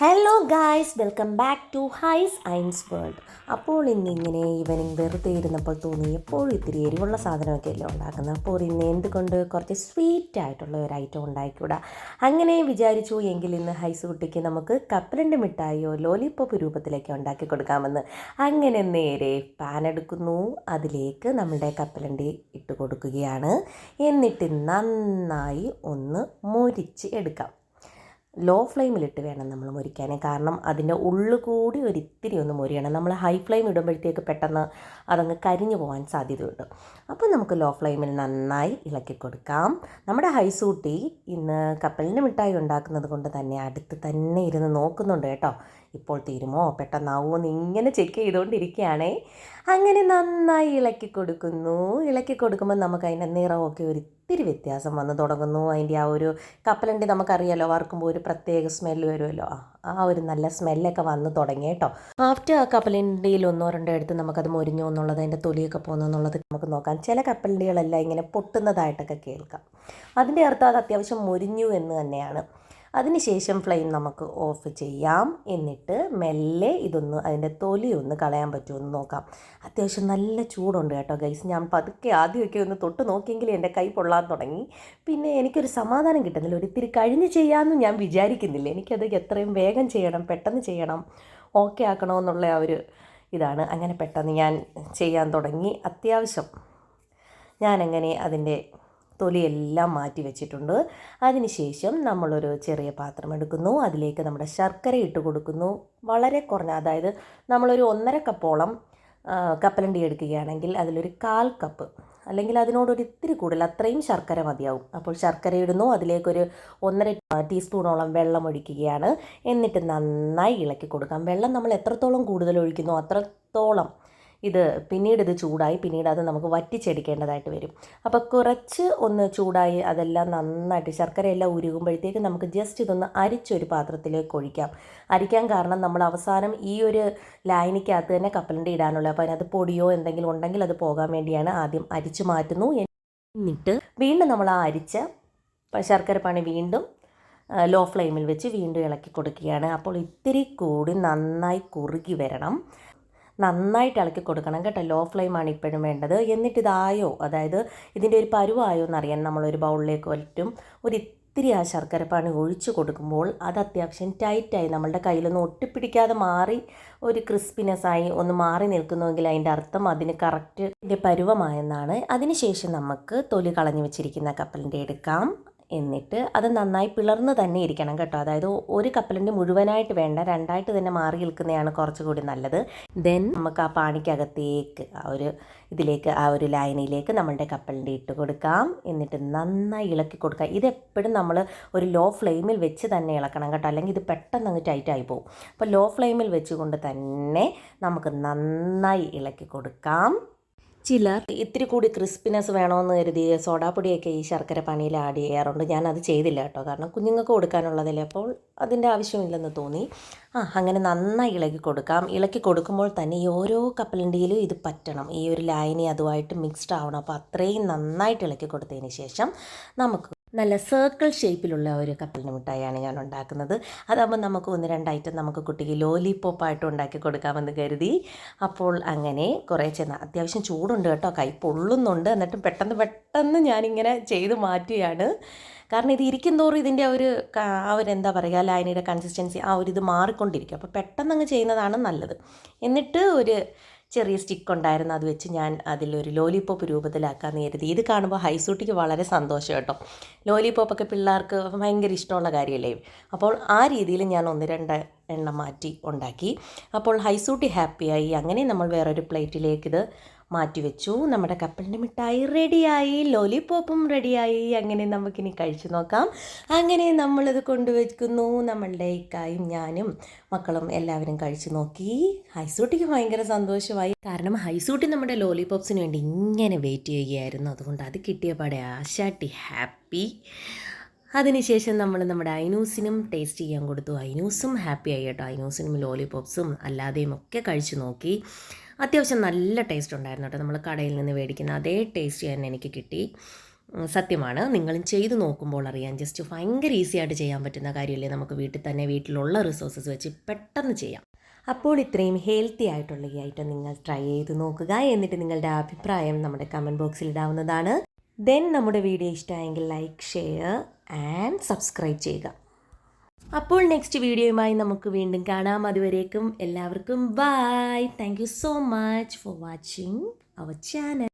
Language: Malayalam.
Hello guys welcome back to Hais Ains world അപ്പോൾ ഇന്നിങ്ങനെ ഈവനിങ് വെറുതെ ഇരുന്നപ്പോൾ തോന്നി എപ്പോഴും ഇത്തിരി എരിവുള്ള സാധനമൊക്കെ അല്ലേ ഉണ്ടാക്കുന്നത്? അപ്പോൾ ഇന്ന് എന്തുകൊണ്ട് കുറച്ച് സ്വീറ്റ് ആയിട്ടുള്ള ഒരു ഐറ്റം ഉണ്ടായിക്കൂടാ? അങ്ങനെ വിചാരിച്ചു എങ്കിൽ ഇന്ന് ഹൈസ് കുട്ടിക്ക് നമുക്ക് കപ്പലണ്ടി മിഠായിയോ ലോലിപ്പോപ്പ് രൂപത്തിലേക്ക് ഉണ്ടാക്കി കൊടുക്കാമെന്ന്. അങ്ങനെ നേരെ പാൻ എടുക്കുന്നു. അതിലേക്ക് നമ്മുടെ കപ്പലണ്ടി ഇട്ട് കൊടുക്കുകയാണ്. എന്നിട്ട് നന്നായി ഒന്ന് മൊരിച്ച് എടുക്കാം. ലോ ഫ്ലെയിമിലിട്ട് വേണം നമ്മൾ മുരിക്കാൻ കാരണം അതിന്റെ ഉള്ളു കൂടി ഒരിത്തിരി ഒന്ന് മുരിയണം നമ്മൾ ഹൈ ഫ്ലെയിം ഇടുമ്പോഴത്തേക്ക് പെട്ടെന്ന് അതങ്ങ് കരിഞ്ഞു പോകാൻ സാധ്യതയുണ്ട്. അപ്പോൾ നമുക്ക് ലോ ഫ്ലെയിമിൽ നന്നായി ഇളക്കി കൊടുക്കാം. നമ്മുടെ ഹൈസൂട്ടി ഇന്ന് കപ്പലിന്റെ മിഠായി ഉണ്ടാക്കുന്നത് കൊണ്ട് തന്നെ അടുത്ത് തന്നെ ഇരുന്ന് നോക്കുന്നുണ്ട് കേട്ടോ. ഇപ്പോൾ തീരുമോ? പെട്ടെന്നാവുമോ എന്ന് ഇങ്ങനെ ചെക്ക് ചെയ്തുകൊണ്ടിരിക്കുകയാണേ അങ്ങനെ നന്നായി ഇളക്കി കൊടുക്കുന്നു. ഇളക്കി കൊടുക്കുമ്പോൾ നമുക്ക് അതിന്റെ നിറമൊക്കെ ഒരു ഇത്തിരി വ്യത്യാസം വന്ന് തുടങ്ങുന്നു. അതിന്റെ ആ ഒരു കപ്പലണ്ടി നമുക്കറിയാലോ വറുക്കുമ്പോൾ ഒരു പ്രത്യേക സ്മെല്ല് വരുമല്ലോ. ആ ഒരു നല്ല സ്മെല്ലൊക്കെ വന്ന് തുടങ്ങി കേട്ടോ. ആഫ്റ്റർ ആ കപ്പലണ്ടിയിൽ ഒന്നോ രണ്ടോ എടുത്ത് നമുക്കത് മുരിഞ്ഞോ എന്നുള്ളത് അതിന്റെ തൊലിയൊക്കെ പോകുന്നു എന്നുള്ളത് നമുക്ക് നോക്കാം. ചില കപ്പലണ്ടികളെല്ലാം ഇങ്ങനെ പൊട്ടുന്നതായിട്ടൊക്കെ കേൾക്കാം. അതിന്റെ അർത്ഥം അത് അത്യാവശ്യം മുരിഞ്ഞു എന്ന് തന്നെയാണ്. അതിനുശേഷം ഫ്ലെയിം നമുക്ക് ഓഫ് ചെയ്യാം. എന്നിട്ട് മെല്ലെ ഇതൊന്ന് അതിന്റെ തൊലി ഒന്ന് കളയാൻ പറ്റുമെന്ന് നോക്കാം. അത്യാവശ്യം നല്ല ചൂടുണ്ട് കേട്ടോ ഗൈസ് ഞാൻ പതുക്കെ ആദ്യമൊക്കെ ഒന്ന് തൊട്ട് നോക്കിയെങ്കിലും എന്റെ കൈ പൊള്ളാൻ തുടങ്ങി. പിന്നെ എനിക്കൊരു സമാധാനം കിട്ടുന്നില്ല. ഒരിത്തിരി കഴിഞ്ഞ് ചെയ്യാമെന്ന് ഞാൻ വിചാരിക്കുന്നില്ല. എനിക്കത് എത്രയും വേഗം ചെയ്യണം പെട്ടെന്ന് ചെയ്യണം ഓക്കെ ആക്കണമെന്നുള്ള ആ ഒരു ഇതാണ്. അങ്ങനെ പെട്ടെന്ന് ഞാൻ ചെയ്യാൻ തുടങ്ങി. അത്യാവശ്യം ഞാനങ്ങനെ അതിന്റെ തൊലിയെല്ലാം മാറ്റി വെച്ചിട്ടുണ്ട്. അതിനുശേഷം നമ്മളൊരു ചെറിയ പാത്രം എടുക്കുന്നു. അതിലേക്ക് നമ്മുടെ ശർക്കര ഇട്ട് കൊടുക്കുന്നു. വളരെ കുറഞ്ഞ അതായത് നമ്മളൊരു ഒന്നര കപ്പോളം കപ്പലണ്ടി എടുക്കുകയാണെങ്കിൽ അതിലൊരു കാൽ കപ്പ് അല്ലെങ്കിൽ അതിനോടൊരു ഇത്തിരി കൂടുതൽ അത്രയും ശർക്കര മതിയാവും. അപ്പോൾ ശർക്കര ഇടുന്നു. അതിലേക്കൊരു ഒന്നര ടീസ്പൂണോളം വെള്ളം ഒഴിക്കുകയാണ്. എന്നിട്ട് നന്നായി ഇളക്കി കൊടുക്കാം. വെള്ളം നമ്മൾ എത്രത്തോളം കൂടുതൽ ഒഴിക്കുന്നു അത്രത്തോളം ഇത് പിന്നീട് ഇത് ചൂടായി പിന്നീട് അത് നമുക്ക് വറ്റിച്ചെടുക്കേണ്ടതായിട്ട് വരും. അപ്പോൾ കുറച്ച് ഒന്ന് ചൂടായി അതെല്ലാം നന്നായിട്ട് ശർക്കരയെല്ലാം ഉരുകുമ്പോഴത്തേക്ക് നമുക്ക് ജസ്റ്റ് ഇതൊന്ന് അരിച്ചൊരു പാത്രത്തിലേക്ക് ഒഴിക്കാം. അരിക്കാൻ കാരണം നമ്മൾ അവസാനം ഈ ഒരു ലൈനിക്കകത്ത് തന്നെ കപ്പലണ്ടി ഇടാനുള്ളത് അപ്പോൾ അതിനകത്ത് പൊടിയോ എന്തെങ്കിലും ഉണ്ടെങ്കിൽ അത് പോകാൻ വേണ്ടിയാണ് ആദ്യം അരിച്ചു മാറ്റുന്നു. എന്നിട്ട് വീണ്ടും നമ്മൾ ആ അരിച്ച ശർക്കര പണി വീണ്ടും ലോ ഫ്ലെയിമിൽ വെച്ച് വീണ്ടും ഇളക്കി കൊടുക്കുകയാണ്. അപ്പോൾ ഇത്തിരി കൂടി നന്നായി കുറുകി വരണം. നന്നായിട്ട് ഇളക്കി കൊടുക്കണം കേട്ടോ. ലോ ഫ്ലെയിമാണ് ഇപ്പോഴും വേണ്ടത്. എന്നിട്ട് ഇതായോ അതായത് ഇതിന്റെ ഒരു പരുവായോ എന്നറിയാൻ നമ്മളൊരു ബൗളിലേക്ക് വറ്റും ഒരു ഇത്തിരി ആ ശർക്കരപ്പാണി ഒഴിച്ചു കൊടുക്കുമ്പോൾ അത് അത്യാവശ്യം ടൈറ്റായി നമ്മളുടെ കയ്യിലൊന്നും ഒട്ടിപ്പിടിക്കാതെ മാറി ഒരു ക്രിസ്പിനെസ്സായി ഒന്ന് മാറി നിൽക്കുന്നുവെങ്കിൽ അതിന്റെ അർത്ഥം അതിന് കറക്റ്റ് പരുവമായെന്നാണ്. അതിനുശേഷം നമുക്ക് തൊലി കളഞ്ഞു വെച്ചിരിക്കുന്ന കപ്പലിന്റെ എടുക്കാം. എന്നിട്ട് അത് നന്നായി പിളർന്ന് തന്നെ ഇരിക്കണം കേട്ടോ. അതായത് ഒരു കപ്പലിന്റെ മുഴുവനായിട്ട് വേണ്ട രണ്ടായിട്ട് തന്നെ മാറി നിൽക്കുന്നതാണ് കുറച്ചുകൂടി നല്ലത്. ദെൻ നമുക്ക് ആ പാണിക്കകത്തേക്ക് ആ ഒരു ഇതിലേക്ക് ആ ഒരു ലൈനിലേക്ക് നമ്മളുടെ കപ്പലിന്റെ ഇട്ട് കൊടുക്കാം. എന്നിട്ട് നന്നായി ഇളക്കി കൊടുക്കാം. ഇതെപ്പോഴും നമ്മൾ ഒരു ലോ ഫ്ലെയിമിൽ വെച്ച് തന്നെ ഇളക്കണം കേട്ടോ. അല്ലെങ്കിൽ ഇത് പെട്ടെന്ന് അങ്ങ് ടൈറ്റായി പോകും അപ്പോൾ ലോ ഫ്ലെയിമിൽ വെച്ചുകൊണ്ട് തന്നെ നമുക്ക് നന്നായി ഇളക്കി കൊടുക്കാം. ചിലർ ഇത്തിരി കൂടി ക്രിസ്പിനെസ് വേണമെന്ന് കരുതി സോഡാപ്പൊടിയൊക്കെ ഈ ശർക്കര പണിയിൽ ആഡ് ചെയ്യാറുണ്ട്. ഞാനത് ചെയ്തില്ല കേട്ടോ. കാരണം കുഞ്ഞുങ്ങൾക്ക് കൊടുക്കാനുള്ളതല്ലേ അപ്പോൾ അതിന്റെ ആവശ്യമില്ലെന്ന് തോന്നി. ആ അങ്ങനെ നന്നായി ഇളക്കി കൊടുക്കാം. ഇളക്കി കൊടുക്കുമ്പോൾ തന്നെ ഈ ഓരോ കപ്പലണ്ടിയിലും ഇത് പറ്റണം. ഈ ഒരു ലൈനി അതുമായിട്ട് മിക്സ്ഡ് ആവണം. അപ്പോൾ അത്രയും നന്നായിട്ട് ഇളക്കി കൊടുത്തതിന് ശേഷം നമുക്ക് നല്ല സർക്കിൾ ഷേപ്പിലുള്ള ഒരു കപ്പലിന് മിഠായിയാണ് ഞാൻ ഉണ്ടാക്കുന്നത്. അതാകുമ്പോൾ നമുക്ക് ഒന്ന് രണ്ട് ഐറ്റം നമുക്ക് കുട്ടിക്ക് ലോലിപ്പോപ്പായിട്ട് ഉണ്ടാക്കി കൊടുക്കാമെന്ന് കരുതി. അപ്പോൾ അങ്ങനെ കുറേ ചെന്ന അത്യാവശ്യം ചൂടുണ്ട് കേട്ടോ. കൈ പൊള്ളുന്നുണ്ട്. എന്നിട്ടും പെട്ടെന്ന് പെട്ടെന്ന് ഞാനിങ്ങനെ ചെയ്ത് മാറ്റുകയാണ്. കാരണം ഇത് ഇരിക്കും തോറും ഇതിന്റെ ഒരു ആ ഒരു എന്താ പറയുക ലൈനിയുടെ കൺസിസ്റ്റൻസി ആ ഒരു ഇത് മാറിക്കൊണ്ടിരിക്കും. അപ്പോൾ പെട്ടെന്ന് അങ്ങ് ചെയ്യുന്നതാണ് നല്ലത്. എന്നിട്ട് ഒരു ചെറിയ സ്റ്റിക്ക് ഉണ്ടായിരുന്നു. അത് വെച്ച് ഞാൻ അതിലൊരു ലോലിപോപ്പ് രൂപത്തിലാക്കാമെന്ന് കരുതി. ഇത് കാണുമ്പോൾ ഹൈസൂട്ടിക്ക് വളരെ സന്തോഷം കേട്ടോ. ലോലിപോപ്പൊക്കെ പിള്ളേർക്ക് ഭയങ്കര ഇഷ്ടമുള്ള കാര്യമല്ലേ? അപ്പോൾ ആ രീതിയിൽ ഞാൻ ഒന്ന് രണ്ട് എണ്ണം മാറ്റി ഉണ്ടാക്കി. അപ്പോൾ ഹൈസൂട്ടി ഹാപ്പിയായി. അങ്ങനെ നമ്മൾ വേറൊരു പ്ലേറ്റിലേക്ക് ഇത് മാറ്റി വെച്ചു നമ്മുടെ കപ്പലിന്റെ മിഠായി റെഡിയായി. ലോലിപോപ്പും റെഡിയായി. അങ്ങനെ നമുക്കിനി കഴിച്ചു നോക്കാം. അങ്ങനെ നമ്മളിത് കൊണ്ടുവയ്ക്കുന്നു. നമ്മളുടെ ഇക്കായും ഞാനും മക്കളും എല്ലാവരും കഴിച്ചു നോക്കി. ഹൈസൂട്ടിക്ക് ഭയങ്കര സന്തോഷമായി. കാരണം ഹൈസൂട്ടി നമ്മുടെ ലോലിപോപ്സിന് വേണ്ടി ഇങ്ങനെ വെയിറ്റ് ചെയ്യുകയായിരുന്നു. അതുകൊണ്ട് അത് കിട്ടിയ പാടെ ആശാട്ടി ഹാപ്പി. അതിനുശേഷം നമ്മൾ നമ്മുടെ ഐനൂസിനും ടേസ്റ്റ് ചെയ്യാൻ കൊടുത്തു. ഐനൂസും ഹാപ്പി ആയി കേട്ടോ. ഐനൂസിനും ലോലിപോപ്സും അല്ലാതെയും ഒക്കെ കഴിച്ചു നോക്കി. അത്യാവശ്യം നല്ല ടേസ്റ്റ് ഉണ്ടായിരുന്നു കേട്ടോ. നമ്മൾ കടയിൽ നിന്ന് മേടിക്കുന്ന അതേ ടേസ്റ്റ് തന്നെ എനിക്ക് കിട്ടി. സത്യമാണ്. നിങ്ങളും ചെയ്തു നോക്കുമ്പോൾ അറിയാം. ജസ്റ്റ് ഭയങ്കര ഈസി ആയിട്ട് ചെയ്യാൻ പറ്റുന്ന കാര്യമല്ലേ നമുക്ക് വീട്ടിൽ തന്നെ വീട്ടിലുള്ള റിസോഴ്സസ് വെച്ച് പെട്ടെന്ന് ചെയ്യാം. അപ്പോൾ ഇത്രയും ഹെൽത്തി ആയിട്ടുള്ള ഈ ഐറ്റം നിങ്ങൾ ട്രൈ ചെയ്ത് നോക്കുക എന്നിട്ട് നിങ്ങളുടെ അഭിപ്രായം നമ്മുടെ കമന്റ് ബോക്സിൽ ഇടാവുന്നതാണ്. ദെൻ നമ്മുടെ വീഡിയോ ഇഷ്ടമായെങ്കിൽ ലൈക്ക് ഷെയർ ആൻഡ് സബ്സ്ക്രൈബ് ചെയ്യുക. അപ്പോൾ നെക്സ്റ്റ് വീഡിയോയുമായി നമുക്ക് വീണ്ടും കാണാം. അതുവരേക്കും എല്ലാവർക്കും bye thank you so much for watching our channel